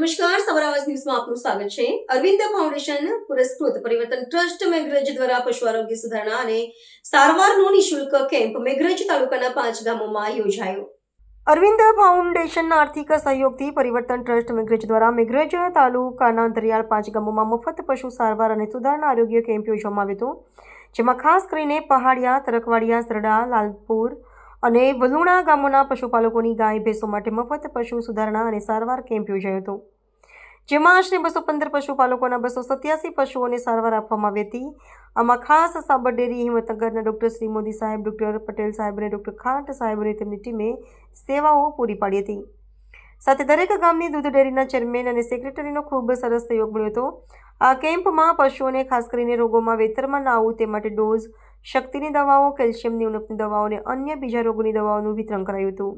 ન્યૂઝમાં આપનું સ્વાગત છે. અરવિંદ ફાઉન્ડેશન પુરસ્કૃત પરિવર્તન ટ્રસ્ટ મેઘરજ દ્વારા પશુ આરોગ્ય સુધારણા અને સારવારનો નિઃશુલ્ક કેમ્પ મેઘરજ તાલુકાના પાંચ ગામોમાં યોજાયો. અરવિંદ ફાઉન્ડેશનના આર્થિક સહયોગથી પરિવર્તન ટ્રસ્ટ મેઘરજ દ્વારા મેઘરજ તાલુકાના અંતરિયાળ પાંચ ગામોમાં મફત પશુ સારવાર અને સુધારણા આરોગ્ય કેમ્પ યોજવામાં આવ્યો હતો. જેમાં ખાસ કરીને પહાડિયા, તરકવાડિયા, સરડા, લાલપુર અને વલુણા ગામોના પશુપાલકોની ગાય ભેંસો માટે મફત પશુ સુધારણા અને સારવાર કેમ્પ યોજાયો હતો. જેમાં આશરે બસો પંદર પશુપાલકોના બસો સત્યાસી પશુઓને સારવાર આપવામાં આવી હતી. આમાં ખાસ સાબર ડેરી, હિંમતનગરના ડૉક્ટર શ્રી મોદી સાહેબ, ડૉક્ટર પટેલ સાહેબ અને ડૉક્ટર ખાંટ સાહેબ અને તેમની ટીમે સેવાઓ પૂરી પાડી હતી. સાથે દરેક ગામની દૂધ ડેરીના ચેરમેન અને સેક્રેટરીનો ખૂબ સરસ સહયોગ મળ્યો હતો. આ કેમ્પમાં પશુઓને ખાસ કરીને રોગોમાં વેતરમાં ના આવવું તે માટે ડોઝ શક્તિની દવાઓ, કેલ્શિયમની ઉણપની દવાઓ અને અન્ય બીજા રોગોની દવાઓનું વિતરણ કરાયું હતું.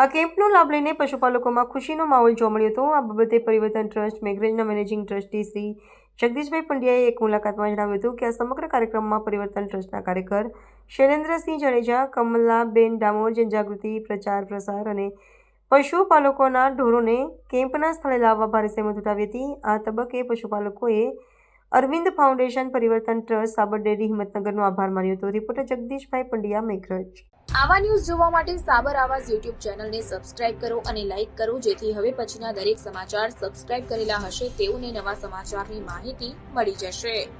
આ કેમ્પનો લાભ લઈને પશુપાલકોમાં ખુશીનો માહોલ જોવા મળ્યો હતો. આ બાબતે પરિવર્તન ટ્રસ્ટ, મેઘરજના મેનેજિંગ ટ્રસ્ટી શ્રી જગદીશભાઈ પંડ્યાએ એક મુલાકાતમાં જણાવ્યું હતું કે આ સમગ્ર કાર્યક્રમમાં પરિવર્તન ટ્રસ્ટના કાર્યકર શૈલેન્દ્રસિંહ જાડેજા, કમલાબેન ડામોર, જનજાગૃતિ, પ્રચાર, પ્રસાર અને પશુપાલકોના ઢોરોને કેમ્પના સ્થળે લાવવા ભારે સહેમત ઉઠાવી હતી. આ તબક્કે પશુપાલકોએ Arvind foundation Parivartan trust Sabar dairy હિંમતનગરનો આભાર માન્યો હતો. રિપોર્ટર જગદીશભાઈ પંડ્યા, મેઘરજ. આવા ન્યૂઝ જોવા માટે સાબર આવાજ યુટ્યુબ ચેનલને સબસ્ક્રાઇબ કરો અને લાઇક કરો, જેથી હવે પછીના દરેક સમાચાર સબસ્ક્રાઇબ કરેલા હશે તેઓને નવા સમાચારની માહિતી મળી જશે.